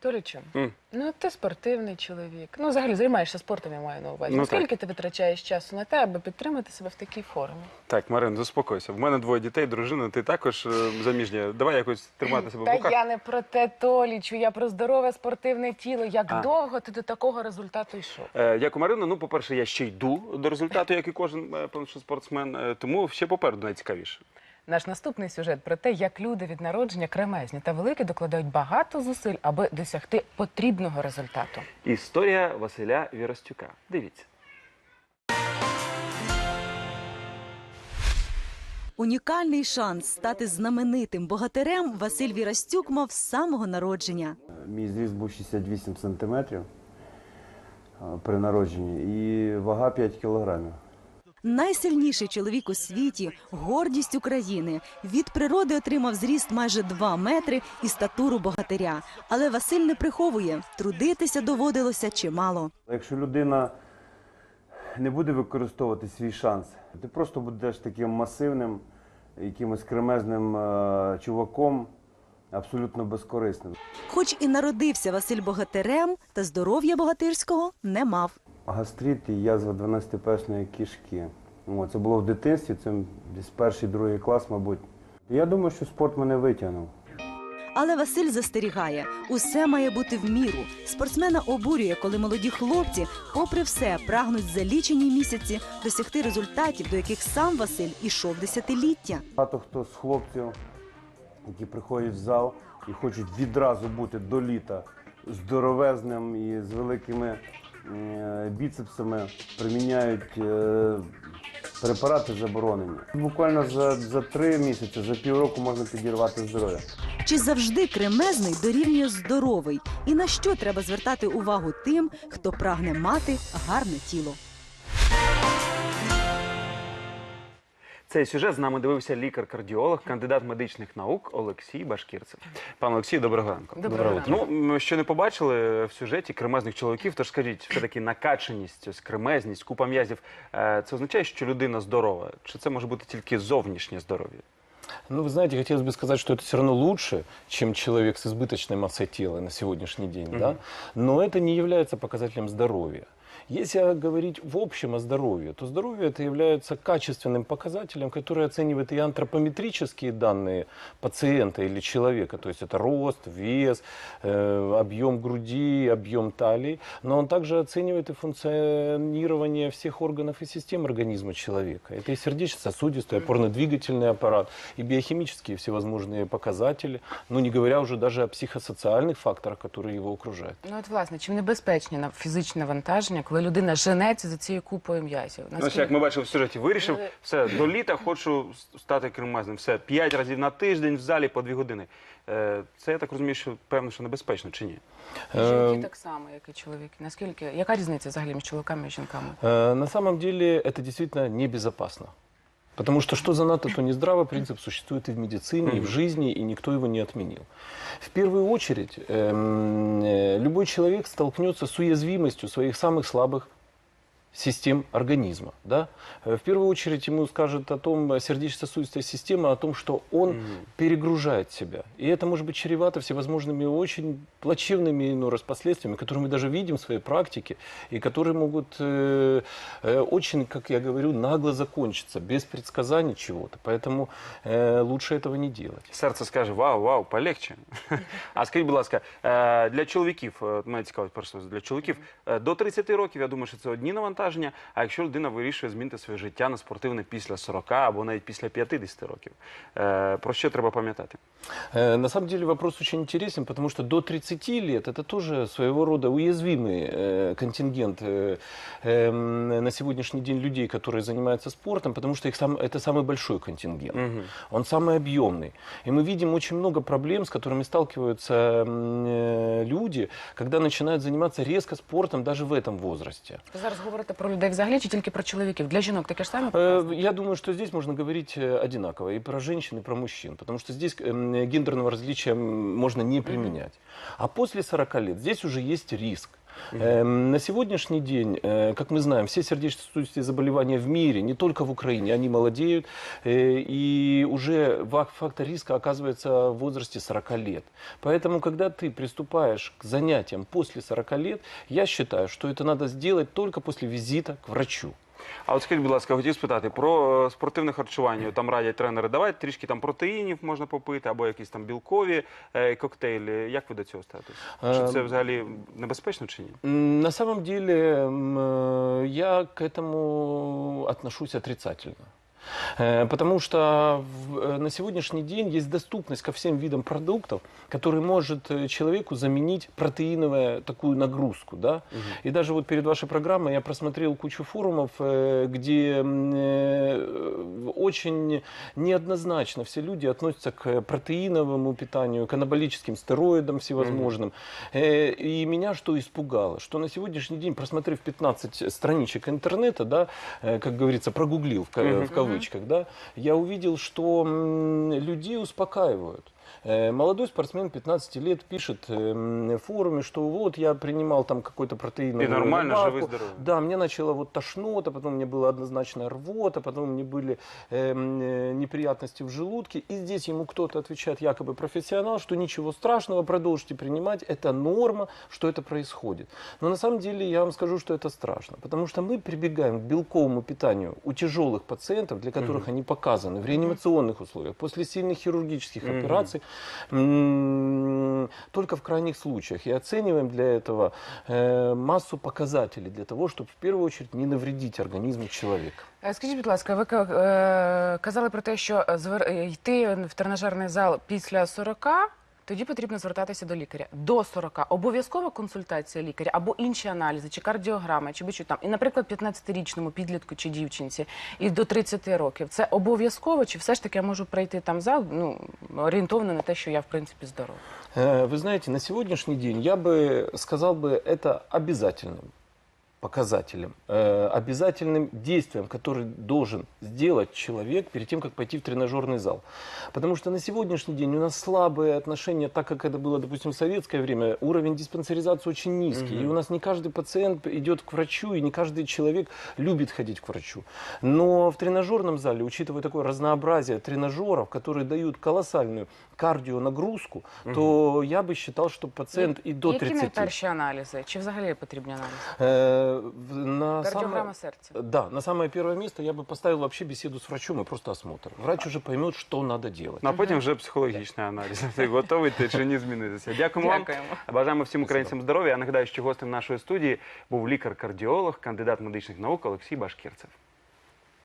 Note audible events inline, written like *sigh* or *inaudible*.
Толічу, М. ну ти спортивний чоловік. Ну, взагалі займаєшся спортом, я маю на увазі. Ну, Скільки ти витрачаєш часу на те, аби підтримати себе в такій формі? Так, Марин, заспокойся. В мене двоє дітей, дружина, ти також е, заміжня. Давай якось тримати себе в Та я не про те, Толічу, я про здорове спортивне тіло. Як А. довго ти до такого результату йшов? Е, Як у Марини, ну, по-перше, я ще йду до результату, як і кожен е, спортсмен, е, тому ще попереду найцікавіше. Наш наступний сюжет про те, як люди від народження кремезні та великі докладають багато зусиль, аби досягти потрібного результату. Історія Василя Віростюка. Дивіться. Унікальний шанс стати знаменитим богатирем Василь Вірастюк мав з самого народження. Мій зріст був 68 сантиметрів при народженні і вага 5 кілограмів. Найсильніший чоловік у світі, гордість України. Від природи отримав зріст майже 2 метри і статуру богатиря. Але Василь не приховує, трудитися доводилося чимало. Якщо людина не буде використовувати свій шанс, ти просто будеш таким масивним, якимось кремезним е, чуваком, абсолютно безкорисним. Хоч і народився Василь богатирем, та здоров'я богатирського не мав. Гастрит і язва 12-персної кишки. О, це було в дитинстві, це десь перший, другий клас, мабуть. Я думаю, що спорт мене витягнув. Але Василь застерігає, усе має бути в міру. Спортсмена обурює, коли молоді хлопці, попри все, прагнуть за лічені місяці досягти результатів, до яких сам Василь ішов десятиліття. Багато хто з хлопців, які приходять в зал і хочуть відразу бути до літа здоровезним і з великими е, біцепсами, приміняють е, препарати заборонені. Буквально за, за три місяці, за півроку можна підірвати здоров'я. Чи завжди кремезний дорівнює здоровий? І на що треба звертати увагу тим, хто прагне мати гарне тіло? Цей сюжет з нами дивився лікар-кардіолог, кандидат медичних наук Олексій Башкірцев. Пане Олексій, доброго ранку. Доброго ранку. Ну, ми ще не побачили в сюжеті кремезних чоловіків, тож скажіть, все таки накачаність, ось кремезність, купа м'язів. е, Це означає, що людина здорова? Чи це може бути тільки зовнішнє здоров'я? Ну, вы знаете, хотелось бы сказать, что это все равно лучше, чем человек с избыточной массой тела на сегодняшний день, да? Но это не является показателем здоровья. Если говорить в общем о здоровье, то здоровье это является качественным показателем, который оценивает и антропометрические данные пациента или человека, то есть это рост, вес, э, объем груди, объем талии, но он также оценивает и функционирование всех органов и систем организма человека. Это и сердечно-сосудистый, опорно-двигательный аппарат, и биохимические всевозможные показатели, ну не говоря уже даже о психосоциальных факторах, которые его окружают. Ну от власне, чим небезпечні на фізичне навантаження, коли людина женеться за цією купою м'язів? Ну, ось як ми бачили в сюжеті, вирішив, все, до літа хочу стати кремезним. Все, п'ять разів на тиждень в залі по дві години. Е, Це, я так розумію, що певно, що небезпечно, чи ні? Жінки Э, так само, як і чоловіки. Наскільки яка різниця взагалі між чоловіками і жінками? Э, На самом деле это действительно небезопасно. Потому что что занадто, то не здраво, принцип существует и в медицине, и в жизни, и никто его не отменил. В первую очередь, эм, э, любой человек столкнется с уязвимостью своих самых слабых систем организма. Да? Э, В первую очередь ему скажет о том, э, сердечно-сосудистая система, о том, что он перегружает себя. И это может быть чревато всевозможными очень плачевными ну, последствиями, которые мы даже видим в своей практике, и которые могут э, э, очень, как я говорю, нагло закончиться, без предсказаний чего-то. Поэтому э, лучше этого не делать. Серце скаже: вау, вау, полегче. *laughs* А скажіть, будь ласка, е, для чоловіків, е, от мене цікавить просто для чоловіків е, до 30 років, я думаю, що це одні навантаження. А якщо людина вирішує змінити своє життя на спортивне після 40 або навіть після 50 років, е, про що треба пам'ятати? Э, На самом деле вопрос очень интересен, потому что до 30 лет это тоже своего рода уязвимый э, контингент э, эм, на сегодняшний день людей, которые занимаются спортом, потому что их сам, это самый большой контингент. Он самый объемный. И мы видим очень много проблем, с которыми сталкиваются м, э, люди, когда начинают заниматься резко спортом даже в этом возрасте. Ви зараз говорите про людей взагалі чи тільки про чоловіків? Для жінок таке ж саме Э, показано? Я думаю, что здесь можно говорить э, одинаково и про женщин, и про мужчин, потому что здесь эм, гендерного различия м, можно не применять. А после 40 лет здесь уже есть риск. Эм, На сегодняшний день, э, как мы знаем, все сердечно-сосудистые заболевания в мире, не только в Украине, они молодеют, э, и уже ва- фактор риска оказывается в возрасте 40 лет. Поэтому, когда ты приступаешь к занятиям после 40 лет, я считаю, что это надо сделать только после визита к врачу. А от скажіть, будь ласка, хотів спитати про е, спортивне харчування. Там радять тренери, давайте трішки там протеїнів можна попити, або якісь там білкові е, коктейлі. Як ви до цього ставитесь? Чи це Ем. взагалі небезпечно чи ні? М, На самом деле м, э, я к этому отношусь отрицательно. Э, Потому что э, на сегодняшний день есть доступность ко всем видам продуктов, который может э, человеку заменить протеиновую такую нагрузку. Да? И даже вот перед вашей программой я просмотрел кучу форумов, где очень неоднозначно все люди относятся к протеиновому питанию, к анаболическим стероидам всевозможным. Э, И меня что испугало, что на сегодняшний день, просмотрев 15 страничек интернета, да, как говорится, прогуглил в кавычках, да, я увидел, что людей успокаивают. Э, Молодой спортсмен 15 лет пишет э, в форуме, что вот я принимал там какой-то протеиновый И нормально, добавку. живы, здоровы. Да, мне начало вот тошнота, потом мне была однозначная рвота, потом мне были э, неприятности в желудке. И здесь ему кто-то отвечает, якобы профессионал, что ничего страшного, продолжите принимать, это норма, что это происходит. Но на самом деле я вам скажу, что это страшно, потому что мы прибегаем к белковому питанию у тяжелых пациентов, для которых они показаны в реанимационных условиях, после сильных хирургических Мгм. операций, только в крайних случаях. И оцениваем для этого э, массу показателей для того, чтобы в первую очередь не навредить организму человека. Е, Скажіть, будь ласка, ви ка- е, казали про те, що звер- е, йти в тренажерний зал після 40, тоді потрібно звертатися до лікаря. До 40 обов'язкова консультація лікаря або інші аналізи, чи кардіограма, чи будь-що там. І, наприклад, 15-річному підлітку чи дівчинці, і до 30 років. Це обов'язково, чи все ж таки я можу прийти там в зал, ну орієнтовно на те, що я в принципі здорова? Э, Вы знаете, на сегодняшний день я бы сказал бы это обязательным показателем, э, обязательным действием, который должен сделать человек перед тем, как пойти в тренажерный зал. Потому что на сегодняшний день у нас слабые отношения, так как это было, допустим, в советское время, уровень диспансеризации очень низкий. Мгм. И у нас не каждый пациент идет к врачу, и не каждый человек любит ходить к врачу. Но в тренажерном зале, учитывая такое разнообразие тренажеров, которые дают колоссальную кардионагрузку, то я бы считал, что пациент и до Які 30. найперші аналізи? Чи взагалі потрібні аналізи? Э, в- На Кардиограмма самое- сердца. Да, на самое первое место я бы поставил вообще беседу с врачом и просто осмотр. Врач уже поймет, что надо делать. Ну, а потім вже психологічний аналіз. Ти *laughs* готовий ти чи ні змінитися? Дякуємо вам. Дякуємо. Бажаємо всім українцям здоров'я. Я нагадаю, що гостем нашої студії був лікар-кардіолог, кандидат медичних наук Олексій Башкірцев.